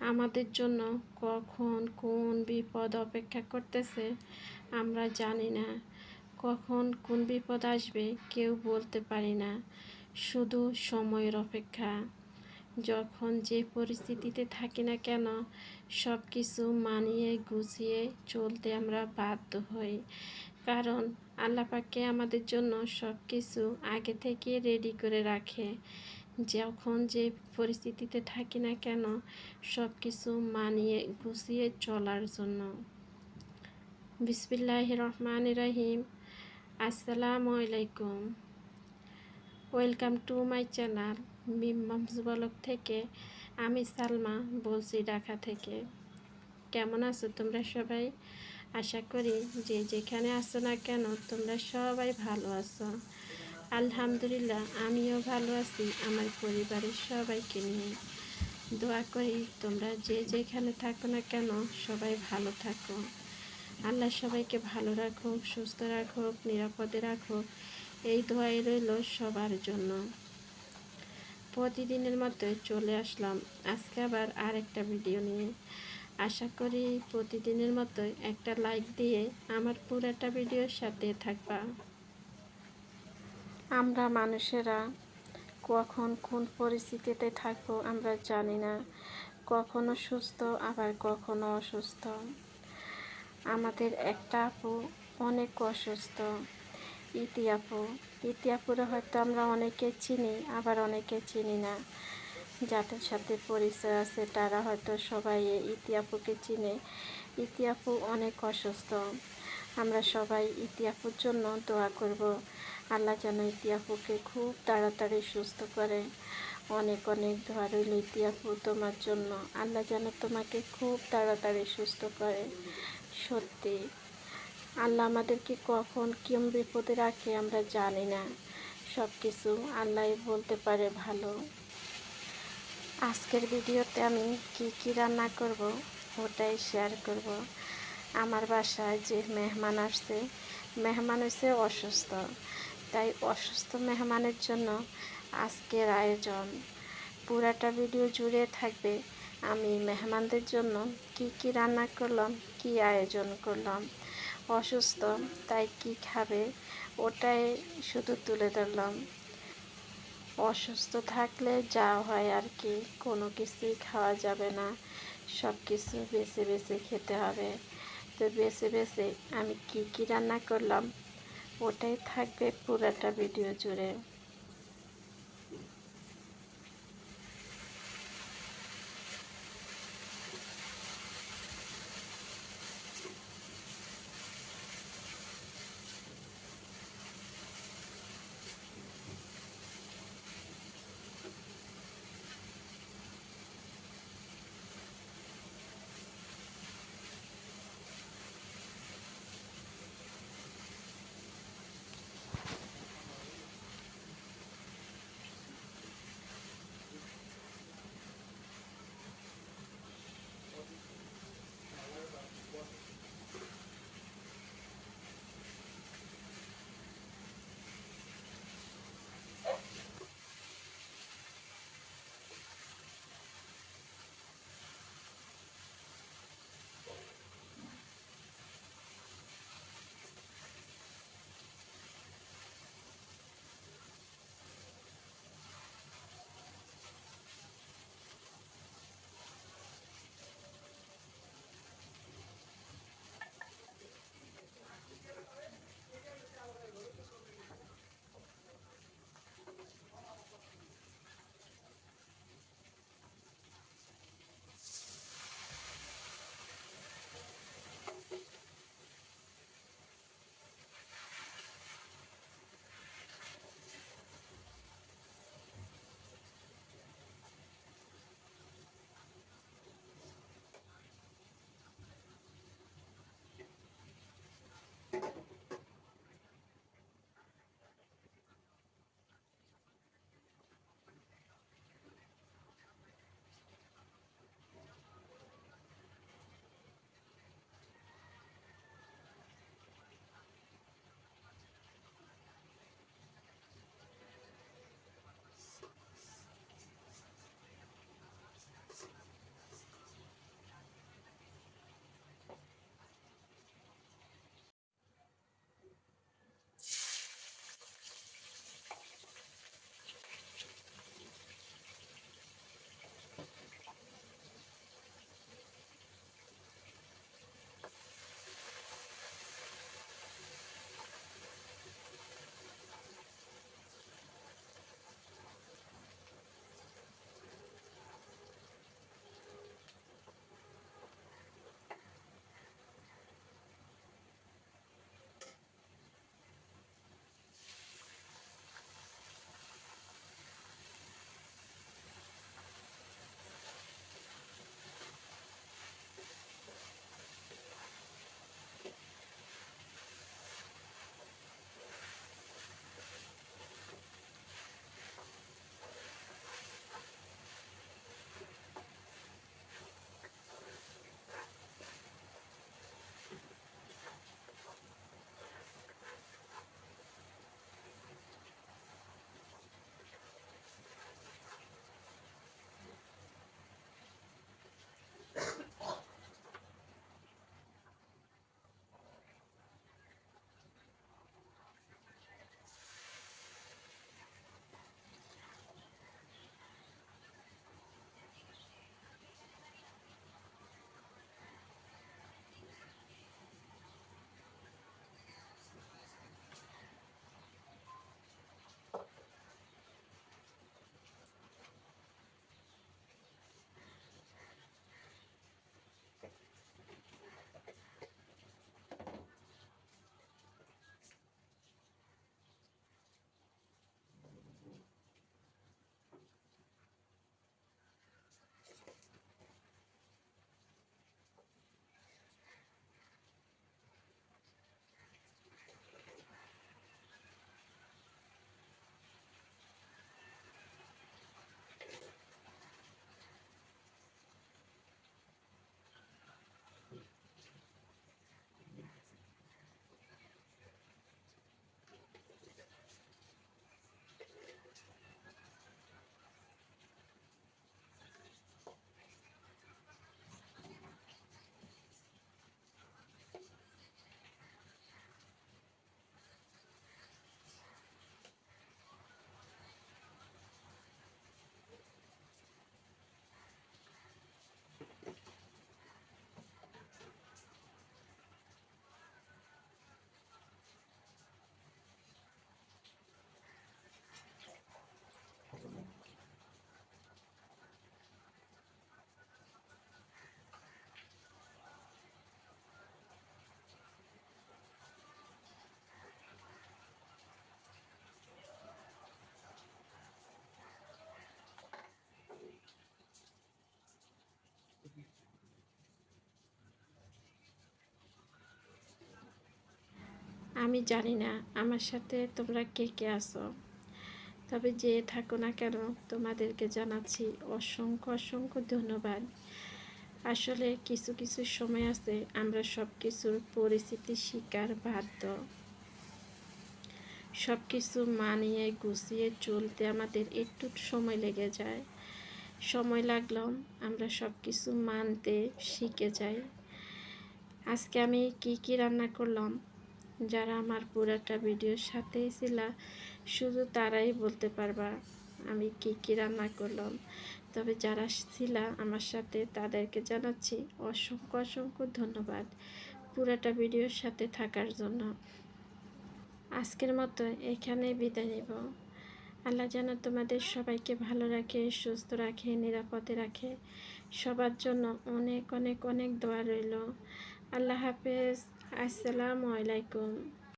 আমাদের জন্য কখন কোন বিপদ অপেক্ষা করতেছে, আমরা জানি না। কখন কোন বিপদ আসবে, কেউ বলতে পারি না। শুধু সময়ের অপেক্ষা। যখন যে পরিস্থিতিতে থাকি না কেন সব কিছু মানিয়ে গুছিয়ে চলতে আমরা বাধ্য হই। কারণ আল্লাপাকে আমাদের জন্য সব কিছু আগে থেকে রেডি করে রাখে। যখন যে পরিস্থিতিতে থাকি না কেন সব কিছু মানিয়ে গুছিয়ে চলার জন্য। বিসমিল্লাহ রহমান রাহিম। আসসালামু আলাইকুম। ওয়েলকাম টু মাই চ্যানেল মিমামস থেকে আমি সালমা বলছি ঢাকা থেকে। কেমন আছো তোমরা সবাই? আশা করি যে যেখানে আছো না কেন তোমরা সবাই ভালো আছো। আলহামদুলিল্লাহ, আমিও ভালো আছি। আমার পরিবারের সবাইকে নিয়ে দোয়া করি, তোমরা যে যেখানে থাকো না কেন সবাই ভালো থাকো। আল্লাহ সবাইকে ভালো রাখুক, সুস্থ রাখুক, নিরাপদে রাখুক, এই দোয়াই রইল সবার জন্য। প্রতিদিনের মতো চলে আসলাম। আজকে আবার আর একটা ভিডিও নিয়ে। আশা করি প্রতিদিনের মতো একটা লাইক দিয়ে আমার পুরাটা ভিডিওর সাথে থাকবা। আমরা মানুষেরা কখন কোন পরিস্থিতিতে থাকব আমরা জানি না। কখনো সুস্থ, আবার কখনো অসুস্থ। আমাদের একটা আপু অনেক অসুস্থ, ইতি আপু। ইতি আপুরে হয়তো আমরা অনেকে চিনি, আবার অনেকে চিনি না। যাদের সাথে পরিচয় আছে, তারা হয়তো সবাই ইতি আপুকে চিনে। ইতি আপু অনেক অসুস্থ। আমরা সবাই ইতি আপুর জন্য দোয়া করব। আল্লাহ যেন ইতিয়াপুকে খুব তাড়াতাড়ি সুস্থ করে। অনেক অনেক দোয়া রইল তোমার জন্য। আল্লাহ যেন তোমাকে খুব তাড়াতাড়ি সুস্থ করে। সত্যি, আল্লাহ আমাদেরকে কখন কেম বিপদে রাখে আমরা জানি না। সব কিছু আল্লাহ বলতে পারে ভালো। আজকের ভিডিওতে আমি কি কি রান্না করব ওটাই শেয়ার করব। আমার বাসায় যে মেহমান আসছে, মেহমান হচ্ছে অসুস্থ। তাই অসুস্থ মেহমানের জন্য আজকের আয়োজন। পুরাটা ভিডিও জুড়ে থাকবে আমি মেহমানদের জন্য কি কি রান্না করলাম, কি আয়োজন করলাম। অসুস্থ, তাই কি খাবে ওটাই শুধু তুলে ধরলাম। অসুস্থ থাকলে যা হয় আর কি, কোনো কিছুই খাওয়া যাবে না। সব কিছু বেছে বেছে খেতে হবে। তো বেছে বেছে আমি কি কি রান্না করলাম ওটাই থাকবে পুরাটা ভিডিও জুড়ে। আমি জানি না, আমার সাথে তোমরা কে কে আসো তবে যে থাকো না কেন, তোমাদেরকে জানাচ্ছি অসংখ্য অসংখ্য ধন্যবাদ। আসলে কিছু কিছু সময় আছে, আমরা সব কিছুর পরিস্থিতির শিকার বাধ্য। সব কিছু মানিয়ে গুছিয়ে চলতে আমাদের একটু সময় লেগে যায়। সময় লাগলেও আমরা সব কিছু মানতে শিখে যাই। আজকে আমি কি কি রান্না করলাম? যারা আমার পুরাটা ভিডিওর সাথেই ছিল, শুধু তারাই বলতে পারবা আমি কি কি রান্না করলাম। তবে যারা ছিল আমার সাথে, তাদেরকে জানাচ্ছি অসংখ্য অসংখ্য ধন্যবাদ পুরাটা ভিডিওর সাথে থাকার জন্য। আজকের মতো এখানেই বিদায় নেব। আল্লাহ যেন তোমাদের সবাইকে ভালো রাখে, সুস্থ রাখে, নিরাপদে রাখে। সবার জন্য অনেক অনেক অনেক দোয়া রইল। আল্লাহ হাফেজ। আসসালামু আলাইকুম।